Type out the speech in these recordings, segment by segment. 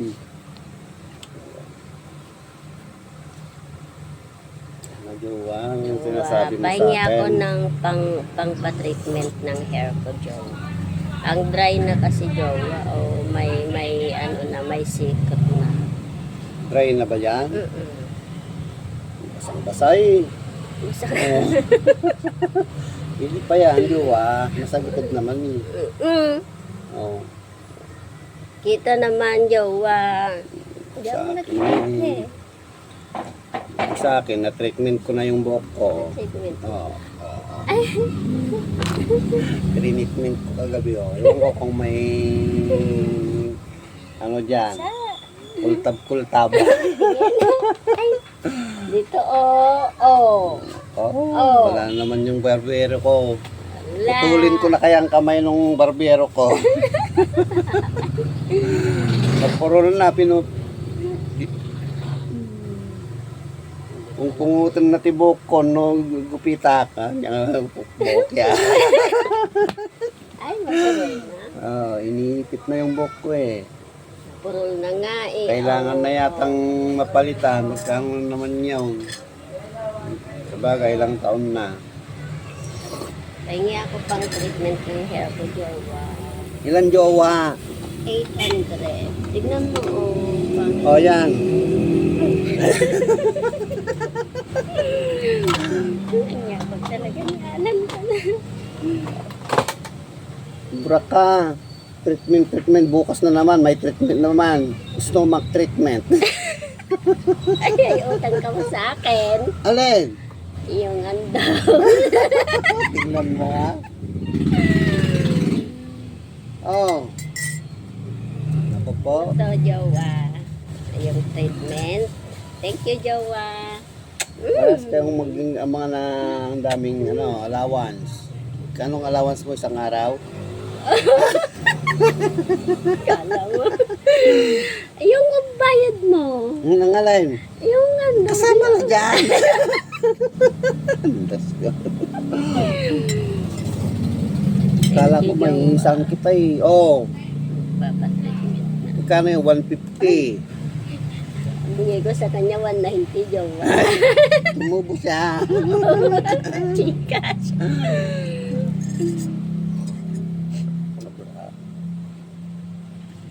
Hmm. Nagyuwa ang sinasabi mo sa Pahingi ako akin. ng pang, pang pa-treatment ng hair ko, Joe. Ang dry na kasi, Joe. O may, may, ano na, may sikot na. Dry na ba yan? Mm-mm. Basang-basay. Masakit. Oh. Hindi pa yan, Jowa. Masagitod naman eh. Mm. Oh. Kita naman, Joe. Hindi Sa ako akin, nag-treatment eh. Sa akin, na-treatment ko na yung buhok ko. Treatment. Oo. Treatment ko kagabi oh. Ewan ko kung may ano dyan. Sa, Kultab-kultab. dito, oh, oh. Oh, Oh. wala naman yung barbero ko. La. Putulin ko na kaya ang kamay nung barbero ko. Puro na pinu... Kung pungutin na tibok ko, no, gupita ka. Yan, buhok yan. Ay, mapurol na. Oh, iniipit na yung buhok ko eh. Purol na nga eh. Kailangan Oh. na yatang mapalitan. Magkano naman yun. Sabagay, ilang taon na. Pahingi ako pang treatment ng hair ko, Jowa. Ilan jowa? 800. Tignan mo, oh. Pang... O oh, yan. Kanya, pag talaga nahalan ka na. Bura ka. Treatment, treatment. Bukas na naman. May treatment naman. Stomach treatment. Ay, ay, utang ka mo sa akin. Alin? Yung ando. Tingnan mo ha. Oh. Ako po. Ito, Jowa. Yung treatment. Thank you, Jowa. Paras kayong maging ang mga na ang daming ano, allowance. Kanong allowance mo isang araw? Kala mo. yung bayad mo. Yung nangalay. Yung ano. Kasama na dyan. Diyos ko. Kala ko may isang kita eh. Oh, na. Magkano yung 150? Bigay ko sa kanya 190, Jowa. Tumubo siya. Chikas.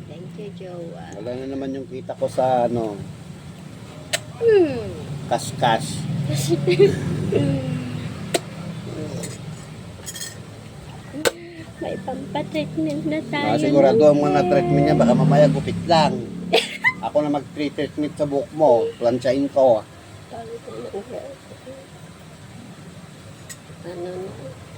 Thank you, Jowa. Wala na naman yung kita ko sa ano, Hmm. cash-cash. May pampatreatment na Ah, tayo. sigurado ang mga treatment niya baka mamaya gupit lang. Ako na mag-treatment sa buhok mo, plansyain ko. Hair ko. Ano na?